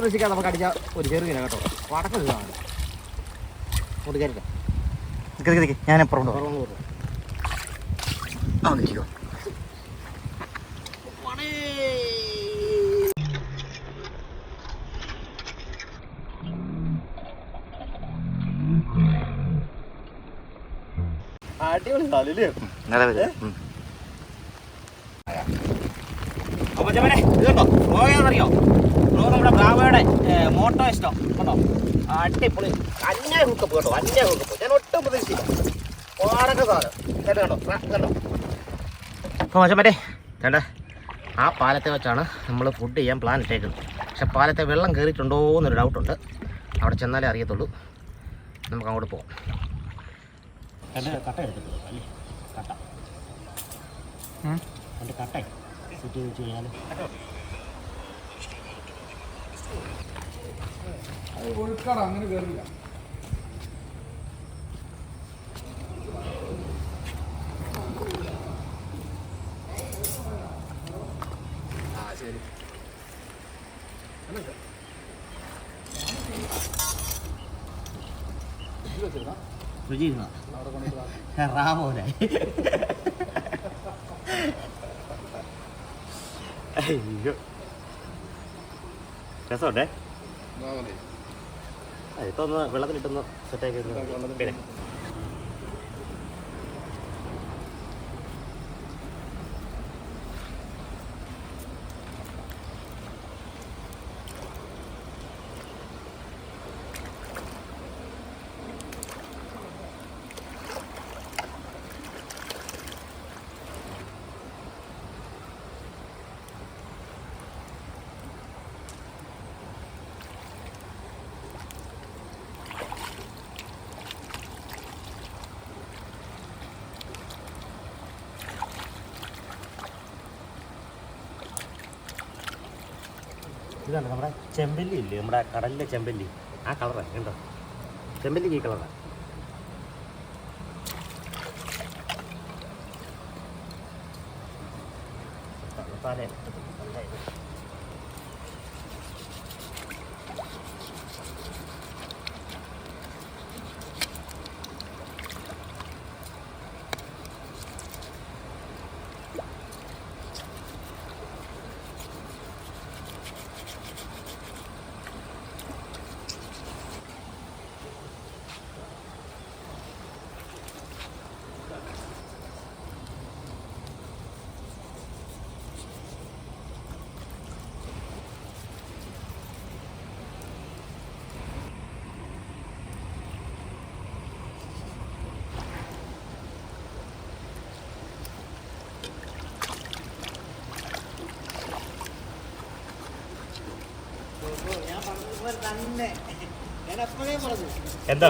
പ്രതീക്ഷിക്കാതെ നമുക്ക് അടിച്ച ഒരു ചെറുകിന കേട്ടോ. വടക്ക് ഇതാണ്. ഞാൻ നിൽക്കോ അടിപൊളി സ്ഥലല്ലേ. അപ്പൊ ചെമ്മനെ ഇത് നോ നമ്മുടെ ബ്രാവയുടെ മോട്ടോ ഇഷ്ടം. കേട്ടോ അടിപൊളി. അന്യ ഹുക്കപ്പ് കേട്ടോ അന്യ ഹുക്കപ്പ് ഞാൻ ഒട്ടും പ്രതീക്ഷിച്ചില്ല. വാടക സാധനം കേട്ടോ കണ്ടോ? ആ, കണ്ടോ? അപ്പോൾ മച്ചമ്മരെ ചേട്ടാ ആ പാലത്തെ വെച്ചാണ് നമ്മൾ ഫുഡ് ചെയ്യാൻ പ്ലാൻ ഇട്ടേക്കുന്നത്. പക്ഷെ പാലത്തെ വെള്ളം കയറിയിട്ടുണ്ടോ എന്നൊരു ഡൗട്ടുണ്ട് അവിടെ ചെന്നാലേ അറിയത്തുള്ളൂ. നമുക്ക് അങ്ങോട്ട് പോകാം കട്ട എടുത്തിട്ടുള്ളൂ അല്ലേ? കട്ട. കട്ട. സെറ്റ് വെച്ച് കഴിഞ്ഞാൽ ഒഴുക്കാടാ അങ്ങനെ കയറില്ല രുചി റാമോനായി അയ്യോ. രസമുണ്ടേ? ഇപ്പൊ ഒന്ന് വെള്ളത്തിലിട്ടൊന്ന് സെറ്റാക്കി പിന്നെ. ഇതാണ് നമ്മുടെ ചെമ്പല്ലി ഇല്ലേ? നമ്മുടെ കടലിലെ ചെമ്പല്ലി. ആ കളറാണ് കണ്ടോ? ചെമ്പല്ലിക്ക് ഈ കളറാണ് എന്താ?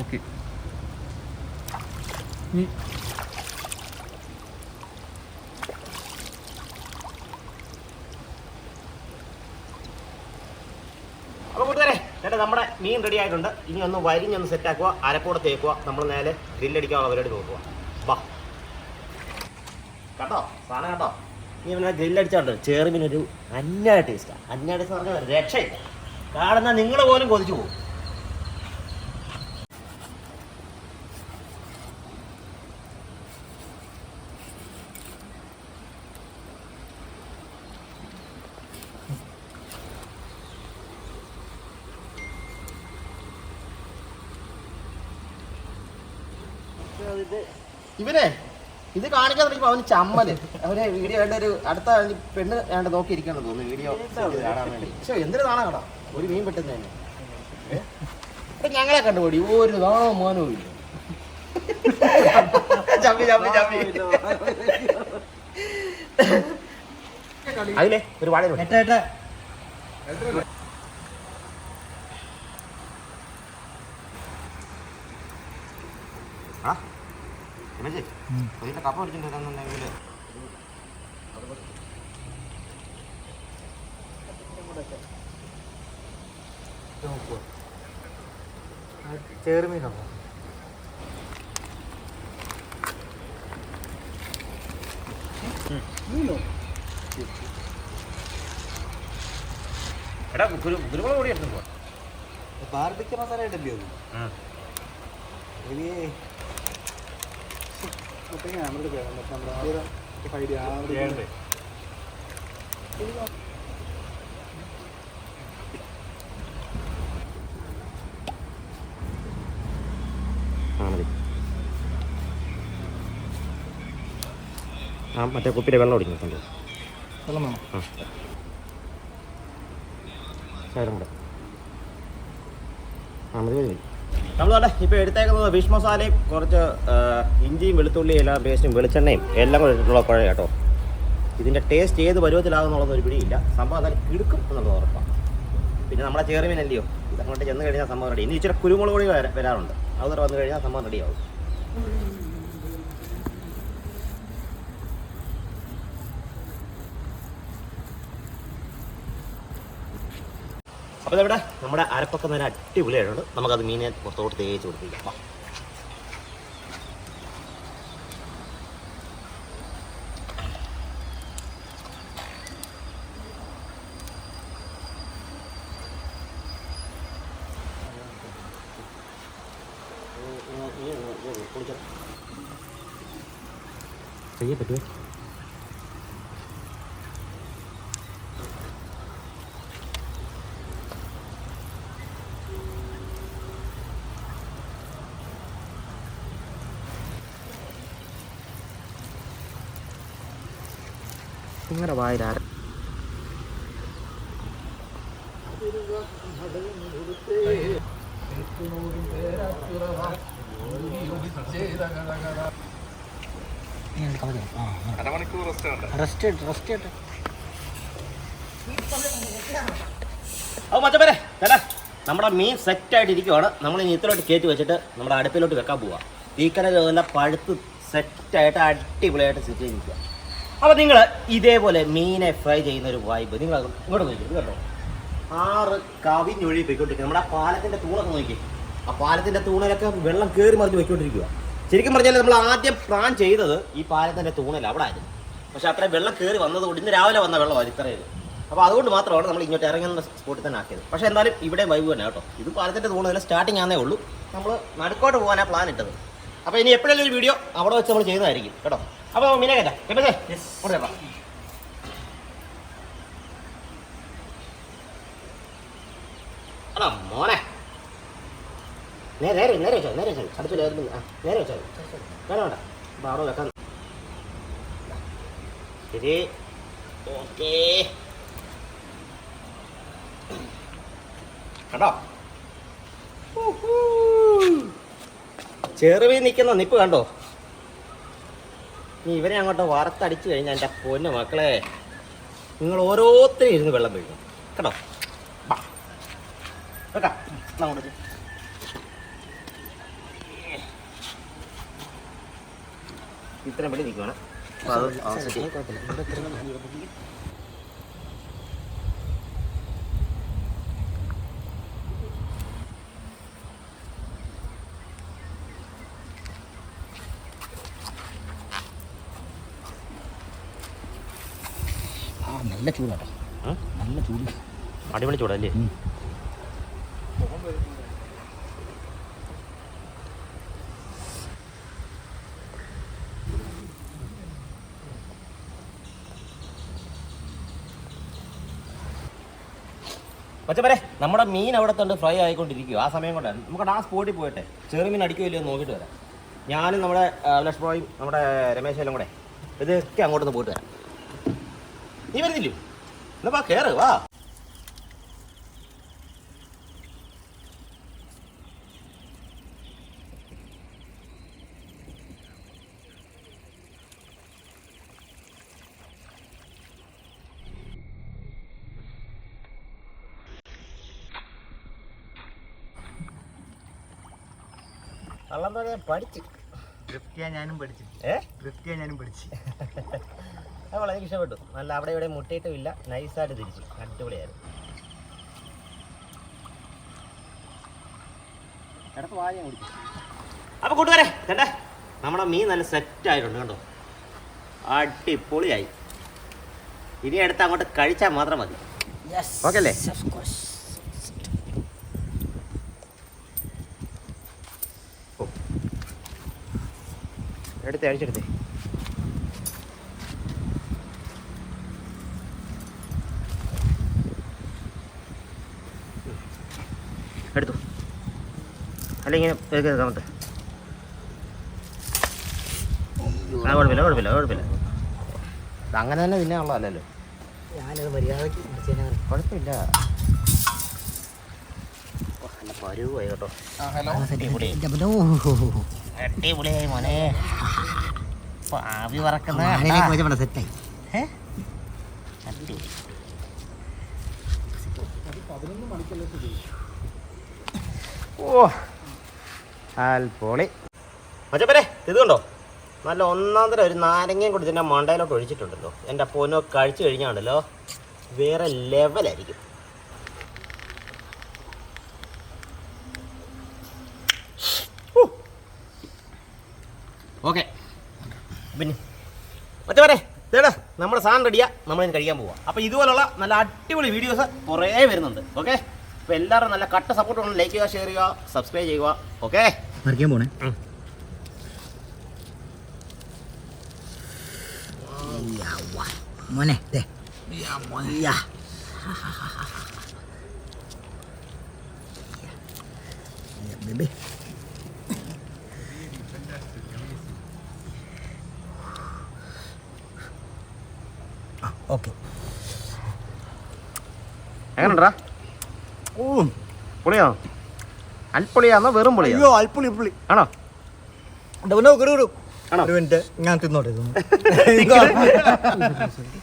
ഓക്കെ അപ്പോൾ കൂട്ടുകാരെ ചേട്ടാ നമ്മുടെ മീൻ റെഡി ആയിട്ടുണ്ട്. ഇനി ഒന്ന് വരിഞ്ഞൊന്ന് സെറ്റാക്കുക അരപ്പൂടെ തേക്കുക. നമ്മൾ നേരെ ഗ്രില്ലടിക്കാനുള്ള പരിപാടി നോക്കുക. വാ. കേട്ടോ സാധനം കേട്ടോ നീ പിന്നെ ഗ്രില്ലടിച്ചോണ്ട് ചേറുമീനൊരു അന്യായ ടേസ്റ്റാണ് അന്യായ ടേസ്റ്റ് പറഞ്ഞാൽ രക്ഷയില്ല. കാണുന്ന നിങ്ങൾ പോലും കൊതിച്ചു പോകും ഇവനെ ഇത് കാണിക്കാൻ തുടങ്ങിയപ്പോ അവന് ചമ്മൽ. അവനെ വീഡിയോ വേണ്ട ഒരു അടുത്ത പെണ്ണ് വേണ്ട നോക്കിയിരിക്കണം തോന്നുന്നു വീഡിയോ. കാണാൻ വേണ്ടി. പക്ഷെ എന്തിനു നാണ കടാ ഒരു മീൻ പെട്ടെന്ന് തന്നെ. ഇപ്പൊ ഞങ്ങളെ കണ്ടുപോടി ഒരു നാമാനവും ഇല്ല. ചമ്മി ചമ്മി ചമ്മി. അതിലെ ഒരു വാഴ ആ? രമേശേ ഇതിന്റെ കപ്പ പിടിച്ചിട്ടുണ്ടെന്നുണ്ടെങ്കിൽ ചേറുമീനുണ്ടോ എടാ കുരു കുരുമുളക് പൊടി എടുത്തു ബാർബിക്ക മസാല ഇടല്ലേ അത് ഇനി മറ്റേ നമ്മുടെ പേരാണ് മറ്റേ നമ്മുടെ ആദ്യം ഐഡിയ ആദ്യം ആ മറ്റേ കുപ്പിയിലെ വെള്ളം ഒടിഞ്ഞിട്ടുണ്ട് വെള്ളം വേണം? ആ. കൂടെ ആ മതി മതി. നമ്മൾ തന്നെ ഇപ്പോൾ എടുത്തേക്കുന്നത് ഫിഷ് മസാലയും കുറച്ച് ഇഞ്ചിയും വെളുത്തുള്ളിയും എല്ലാം പേസ്റ്റും വെളിച്ചെണ്ണയും എല്ലാം കൂടെ ഇട്ടിട്ടുള്ള കുഴ കേട്ടോ. ഇതിന്റെ ടേസ്റ്റ് ഏത് പരുവത്തിലാകുന്നുള്ളത് ഒരു പിടിയില്ല സംഭവം അതായത് കിടുക്കും എന്നുള്ളത് ഉറപ്പാണ് പിന്നെ നമ്മുടെ ചേറുമീൻ അല്ലയോ ഇതങ്ങോട്ട് ചെന്ന് കഴിഞ്ഞാൽ സംഭവം റെഡി ഇനി ഇച്ചിരി കുരുമുളക് പൊടി വര- വരാറുണ്ട്. അത് വന്നു കഴിഞ്ഞാൽ സംഭവം റെഡിയാവും അപ്പോൾ ഇവിടെ നമ്മുടെ അരപ്പൊക്കെ നല്ല അടിപൊളിയായിട്ടുണ്ട് നമുക്കത് മീനെ പുറത്തോട്ട് തേച്ച് കൊടുത്തിരിക്കാം. ചെയ്യാൻ പറ്റുമോ വായിൽ നമ്മുടെ മീൻ സെറ്റായിട്ട് ഇരിക്കുവാണ്. നമ്മൾ ഇനി ഇത്രയോട്ട് കയറ്റി വെച്ചിട്ട് നമ്മുടെ അടുപ്പിലോട്ട് വെക്കാൻ പോവാം. തീക്കര പഴുത്ത് സെറ്റായിട്ട് അടിപൊളിയായിട്ട് സെറ്റ് ചെയ്തിരിക്കുക അപ്പോൾ നിങ്ങൾ ഇതേപോലെ മീനെ ഫ്രൈ ചെയ്യുന്ന ഒരു വൈബ് നിങ്ങൾ ഇങ്ങോട്ട് നോക്കി. കേട്ടോ ആറ് കവിഞ്ഞൊഴി പോയിക്കൊണ്ടിരിക്കുക നമ്മുടെ ആ തൂണൊക്കെ നോക്കി. ആ പാലത്തിന്റെ തൂണിലൊക്കെ വെള്ളം കയറി മറിഞ്ഞ് പോയിക്കൊണ്ടിരിക്കുക ശരിക്കും പറഞ്ഞാൽ നമ്മൾ ആദ്യം പ്ലാൻ ചെയ്തത് ഈ പാലത്തിന്റെ തൂണിൽ അവിടെ ആയിരുന്നു. പക്ഷെ അത്രയും വെള്ളം കയറി വന്നതുകൊണ്ട് ഇന്ന് രാവിലെ വന്ന വെള്ളമാണ് ഇത്രയും. അപ്പോൾ അതുകൊണ്ട് മാത്രമാണ് നമ്മൾ ഇങ്ങോട്ട് ഇറങ്ങുന്ന സ്പോട്ടിൽ തന്നെ ആക്കിയത്. പക്ഷെ എന്തായാലും ഇവിടെ വൈബ് തന്നെ കേട്ടോ. ഇത് പാലത്തിന്റെ തൂണിൽ സ്റ്റാർട്ടിങ് ആണേ ഉള്ളൂ. നമ്മൾ നടുക്കോട്ട് പോകാനാണ് പ്ലാൻ ഇട്ടത്. അപ്പോൾ ഇനി എപ്പോഴെങ്കിലും ഒരു വീഡിയോ അവിടെ വെച്ച് നമ്മൾ ചെയ്യുന്നതായിരിക്കും. കേട്ടോ? അപ്പോൾ മീനെ കേട്ടാ കേട്ടോ കൊണ്ടുവരാം എടാ മോനെ. നേരെ നേരെ നേരെ വെച്ചോ നേരെ വെച്ചോ. അടുപ്പിൽ ആ നേരെ വെച്ചോ. വേണ്ട വേണ്ട. അപ്പോൾ അവിടെ വെക്കാൻ ശരി. ഓക്കേ. കണ്ടോ? ചെറുവീ നിൽക്കുന്ന നിപ്പ് കണ്ടോ? നീ ഇവരെ അങ്ങോട്ട് വറുത്തടിച്ചു കഴിഞ്ഞാൽ എന്റെ പൊന്നു മക്കളെ. നിങ്ങൾ ഓരോരുത്തരും ഇരുന്ന് വെള്ളം വീഴും കേട്ടോ? കേട്ടോ? അങ്ങോട്ട് ഇത്രയും വെള്ളി നിൽക്കുവാണ് അപ്പോൾ അത് നല്ല ചൂടാട്ടോ? നല്ല ചൂട്. അടിപൊളി ചൂടല്ലേ പച്ചപ്പരെ നമ്മുടെ മീൻ അവിടെ തന്നെ ഫ്രൈ ആയിക്കൊണ്ടിരിക്കുക ആ സമയം കൊണ്ടാണ് നമുക്ക് ആ സ്പോട്ടിൽ പോയിട്ട് ചെറുമീൻ അടിക്കുമല്ലോ എന്ന് നോക്കിയിട്ട് വരാം. ഞാനും നമ്മുടെ ലക്ഷ്മോയും നമ്മുടെ രമേശേലും കൂടെ. ഇതൊക്കെ അങ്ങോട്ടൊന്ന് പോയിട്ട് വരാം. നീ വരുന്നില്ലേ? എന്നാ വാ കയറ് വാ. പറയാൻ പഠിച്ച്. തൃപ്തിയാ ഞാനും പഠിച്ചു. ഏ? തൃപ്തിയാ ഞാനും പഠിച്ചു. അത് വളരെ ഇഷ്ടപ്പെട്ടു. നല്ല അവിടെ ഇവിടെ മുട്ടയിട്ടുമില്ല നൈസായിട്ട് തിരിച്ചു. അടിപൊളിയായിരുന്നു. അപ്പൊ കൂട്ടുകാരെ കേട്ടെ നമ്മുടെ മീൻ നല്ല സെറ്റ് ആയിട്ടുണ്ട് കണ്ടോ? അടിപൊളിയായി. ഇനി എടുത്ത് അങ്ങോട്ട് കഴിച്ചാൽ മാത്രം മതി. ഓക്കെ അല്ലേ? എടുത്ത് അഴിച്ചെടുത്തേ എടുത്തു. അല്ലെങ്കിൽ നമുക്ക്. ആ കുഴപ്പമില്ല കുഴപ്പമില്ല കുഴപ്പമില്ല. അങ്ങനെ തന്നെ തിന്നാനുള്ളതല്ലല്ലോ ഞാനത് മര്യാദയ്ക്ക് മുറിച്ചതിനാണ് കുഴപ്പമില്ല. പരുവായി കേട്ടോ. അടിപൊളി. അടിപൊളിയായി മോനെ. ആവി പറക്കുന്ന? ഓ അൽപൊളി മച്ചപ്പരെ ഇത് കണ്ടോ? നല്ല ഒന്നാം തരം ഒരു നാരങ്ങയും കൂടി ഇതിന്റെ മണ്ടയിലോട്ട് ഒഴിച്ചിട്ടുണ്ടല്ലോ. എന്റെ പൊന്നോ കഴിച്ചു കഴിഞ്ഞാണല്ലോ വേറെ ലെവലായിരിക്കും ഓക്കെ. പിന്നെ. മറ്റേ ഇതേടാ നമ്മുടെ സാധനം റെഡിയാ നമ്മളിന്ന് കഴിക്കാൻ പോവാം. അപ്പോൾ ഇതുപോലുള്ള നല്ല അടിപൊളി വീഡിയോസ് കുറേ വരുന്നുണ്ട്. ഓക്കെ? അപ്പോൾ എല്ലാവരും നല്ല കട്ട സപ്പോർട്ട് വേണം. ലൈക്ക് ചെയ്യുക ഷെയർ ചെയ്യുക സബ്സ്ക്രൈബ് ചെയ്യുക. ഓക്കെ മറിക്കാൻ പോണേ. മോനെ ദേ. യാ. യാ, ബേബി. ഓക്കെ. എങ്ങനെയുണ്ടാ ഓ പൊളിയാണോ അൽപ്പൊളിയാണോ വെറും പുളി അയ്യോ അൽപ്പുളി പുളി. ആണോ? ഡബനോ കിടു ആണോ? ഒരു മിനിറ്റ്. ഞാൻ തിന്നോട്ടെ